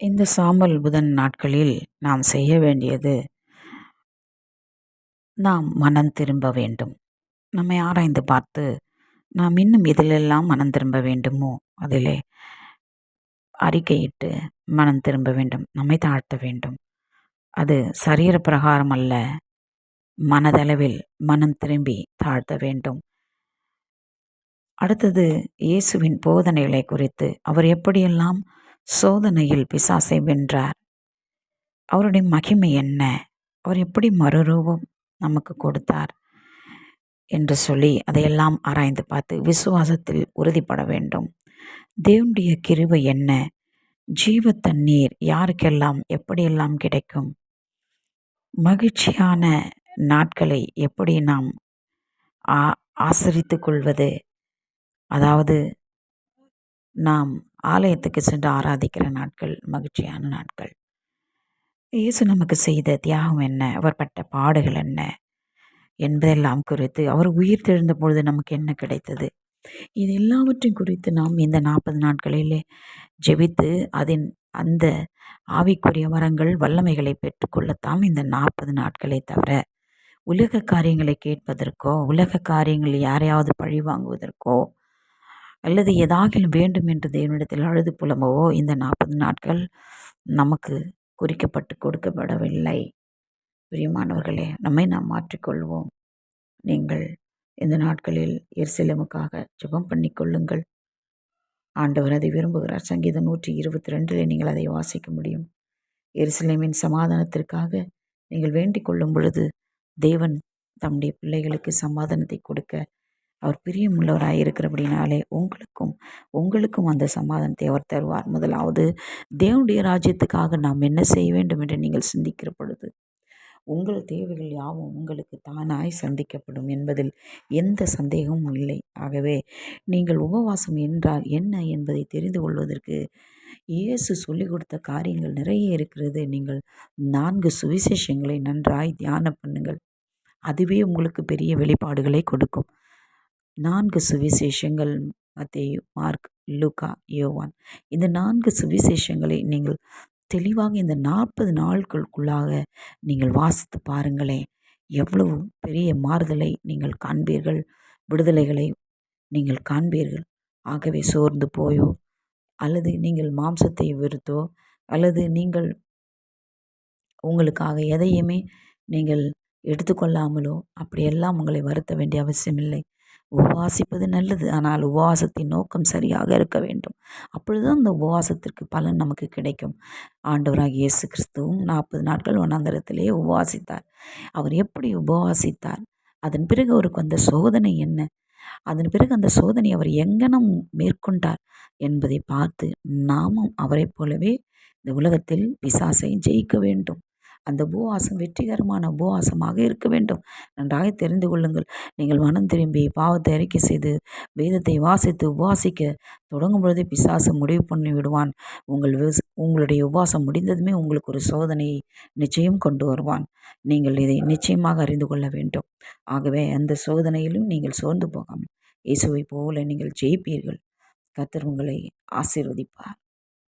இந்த சாம்பல் புதன் நாட்களில் நாம் செய்ய வேண்டியது நாம் மனம் திரும்ப வேண்டும். நம்மை ஆராய்ந்து பார்த்து நாம் இன்னும் இதிலெல்லாம் மனம் திரும்ப வேண்டுமோ அதிலே அறிக்கையிட்டு மனம் திரும்ப வேண்டும். நம்மை தாழ்த்த வேண்டும். அது சரீர பிரகாரம் அல்ல. மனதளவில் மனம் திரும்பி தாழ்த்த வேண்டும். அடுத்தது இயேசுவின் போதனைகளை குறித்து அவர் எப்படியெல்லாம் சோதனையில் பிசாசை வென்றார். அவருடைய மகிமை என்ன? அவர் எப்படி மறுரூபம் நமக்கு கொடுத்தார் என்று சொல்லி அதையெல்லாம் ஆராய்ந்து பார்த்து விசுவாசத்தில் உறுதிப்பட வேண்டும். தேவனுடைய கிருவை என்ன? ஜீவ தண்ணீர் யாருக்கெல்லாம் எப்படியெல்லாம் கிடைக்கும்? மகிழ்ச்சியான நாட்களை எப்படி நாம் ஆ ஆசரித்து கொள்வது? அதாவது நாம் ஆலயத்துக்கு சென்று ஆராதிக்கிற நாட்கள் மகிழ்ச்சியான நாட்கள். இயேசு நமக்கு செய்த தியாகம் என்ன? அவர் பட்ட பாடுகள் என்ன? என்பதெல்லாம் குறித்து அவர் உயிர் தெழுந்த பொழுது நமக்கு என்ன கிடைத்தது? இது எல்லாவற்றையும் குறித்து நாம் இந்த நாற்பது நாட்களிலே ஜெபித்து அதன் அந்த ஆவிக்குரிய வரங்கள் வல்லமைகளை பெற்றுக்கொள்ளத்தான் இந்த நாற்பது நாட்களை தவிர உலக காரியங்களை கேட்பதற்கோ உலக காரியங்கள் யாரையாவது பழி வாங்குவதற்கோ அல்லது ஏதாகிலும் வேண்டும் என்று தேவனிடத்தில் அழுது புலம்பவோ இந்த நாற்பது நாட்கள் நமக்கு குறிக்கப்பட்டு கொடுக்கப்படவில்லை. பிரியமானவர்களே நம்மை நாம் மாற்றிக்கொள்வோம். நீங்கள் இந்த நாட்களில் எருசலேமுக்காக ஜெபம் பண்ணிக்கொள்ளுங்கள் ஆண்டவர் அதை விரும்புகிறார். சங்கீதம் நூற்றி இருபத்தி ரெண்டில் நீங்கள் அதை வாசிக்க முடியும். எருசலேமின் சமாதானத்திற்காக நீங்கள் வேண்டிக் கொள்ளும் பொழுது தேவன் தம்முடைய பிள்ளைகளுக்கு சமாதானத்தை கொடுக்க அவர் பிரியமுள்ளவராக இருக்கிறபடினாலே உங்களுக்கும் உங்களுக்கும் அந்த சமாதானத்தை அவர் தருவார். முதலாவது தேவனுடைய ராஜ்யத்துக்காக நாம் என்ன செய்ய வேண்டும் என்று நீங்கள் சிந்திக்கிற பொழுது உங்கள் தேவைகள் யாவும் உங்களுக்கு தானாய் சந்திக்கப்படும் என்பதில் எந்த சந்தேகமும் இல்லை. ஆகவே நீங்கள் உபவாசம் என்றால் என்ன என்பதை தெரிந்து கொள்வதற்கு இயேசு சொல்லிக் கொடுத்த காரியங்கள் நிறைய இருக்கிறது. நீங்கள் நான்கு சுவிசேஷங்களை நன்றாய் தியானம் பண்ணுங்கள். அதுவே உங்களுக்கு பெரிய வெளிப்பாடுகளை கொடுக்கும். நான்கு சுவிசேஷங்கள் மத்தேயு மார்க் லூக்கா யோவான். இந்த நான்கு சுவிசேஷங்களை நீங்கள் தெளிவாக இந்த நாற்பது நாட்களுக்குள்ளாக நீங்கள் வாசித்து பாருங்களேன். எவ்வளவு பெரிய மாறுதலை நீங்கள் காண்பீர்கள் விடுதலைகளை நீங்கள் காண்பீர்கள். ஆகவே சோர்ந்து போயோ அல்லது நீங்கள் மாம்சத்தை வெறுத்தோ அல்லது நீங்கள் உங்களுக்காக எதையுமே நீங்கள் எடுத்துக்கொள்ளாமலோ அப்படியெல்லாம் உங்களை வருத்த வேண்டிய அவசியமில்லை. உபவாசிப்பது நல்லது. ஆனால் உபவாசத்தின் நோக்கம் சரியாக இருக்க வேண்டும். அப்பொழுது அந்த உபவாசத்திற்கு பலன் நமக்கு கிடைக்கும். ஆண்டவராக இயேசு கிறிஸ்துவும் நாற்பது நாட்கள் வனாந்தரத்திலே உபவாசித்தார் அவர் எப்படி உபவாசித்தார் அதன் பிறகு அவருக்கு வந்த சோதனை என்ன? அதன் பிறகு அந்த சோதனை அவர் எங்கனம் மேற்கொண்டார் என்பதை பார்த்து நாமும் அவரைப் போலவே இந்த உலகத்தில் பிசாசை ஜெயிக்க வேண்டும். அந்த உபவாசம் வெற்றிகரமான உபவாசமாக இருக்க வேண்டும். நன்றாக தெரிந்து கொள்ளுங்கள். நீங்கள் மனம் திரும்பி பாவத்தை அறிக்கை செய்து வேதத்தை வாசித்து உபவாசிக்க தொடங்கும் பொழுதே பிசாசு முடிவு பண்ணி விடுவான். உங்கள் உங்களுடைய உபவாசம் முடிந்ததுமே உங்களுக்கு ஒரு சோதனையை நிச்சயம் கொண்டு வருவான். நீங்கள் இதை நிச்சயமாக அறிந்து கொள்ள வேண்டும். ஆகவே அந்த சோதனையிலும் நீங்கள் சோர்ந்து போகாமல் இயேசுவை போல நீங்கள் ஜெயிப்பீர்கள். கத்தர் உங்களை ஆசீர்வதிப்பார்.